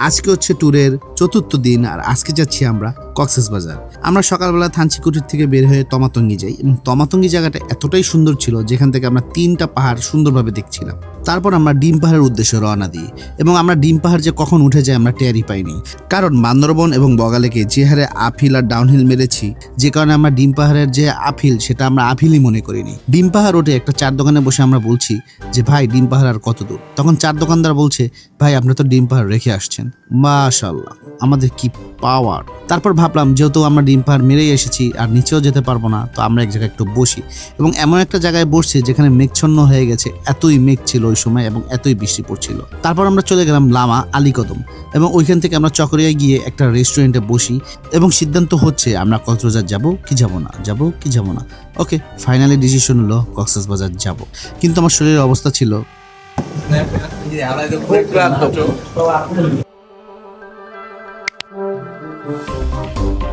আজকে হচ্ছে ট্যুরের চতুর্থ দিন আর আজকে যাচ্ছি আমরা কক্সেস বাজার। আমরা সকালবেলা থানচিকুটির থেকে বের হয়ে তমাতঙ্গি যাই এবং তমাতঙ্গি জায়গাটা এতটাই সুন্দর ছিল যেখান থেকে আমরা তিনটা পাহাড় সুন্দরভাবে দেখছিলাম। তারপর আমরা ডিম পাহাড়ের উদ্দেশ্যে রওনা দিই এবং আমরা ডিম পাহাড় যে কখন উঠে যায় আমরা টেয়ারই পাইনি। কারণ বান্দরবন এবং বগালেকে যে হারে আফিল আর ডাউনহিল মেরেছি, যে কারণে আমরা ডিম পাহাড়ের যে আফিল সেটা আমরা আফিলই মনে করিনি। ডিম পাহাড় ওঠে একটা চার দোকানে বসে আমরা বলছি যে, ভাই, ডিম পাহাড় আর কত দূর? তখন চার দোকানদার বলছে, ভাই, আপনি তো ডিম পাহাড় রেখে আসছেন। মাশাল্লাহ আমাদের কি পাওয়ার। তারপর ভাবলাম, যেহেতু আমরা ডিম পাহাড় মেরেই এসেছি আর নিচেও যেতে পারব না, তো আমরা এক জায়গায় একটু বসি। এবং এমন একটা জায়গায় বসছি যেখানে মেঘছন্ন হয়ে গেছে, এতই মেঘ ছিল ওই সময় এবং এতই বৃষ্টি পড়ছিল। তারপর আমরা চলে গেলাম লামা আলীকদম এবং ওইখান থেকে আমরা চকরিয়ায় গিয়ে একটা রেস্টুরেন্টে বসি এবং সিদ্ধান্ত হচ্ছে, আমরা কক্সবাজার যাব কি যাব না, যাব কি যাব না। ওকে, ফাইনালি ডিসিশন হলো কক্সবাজার যাব। কিন্তু আমার শরীরের অবস্থা ছিল Música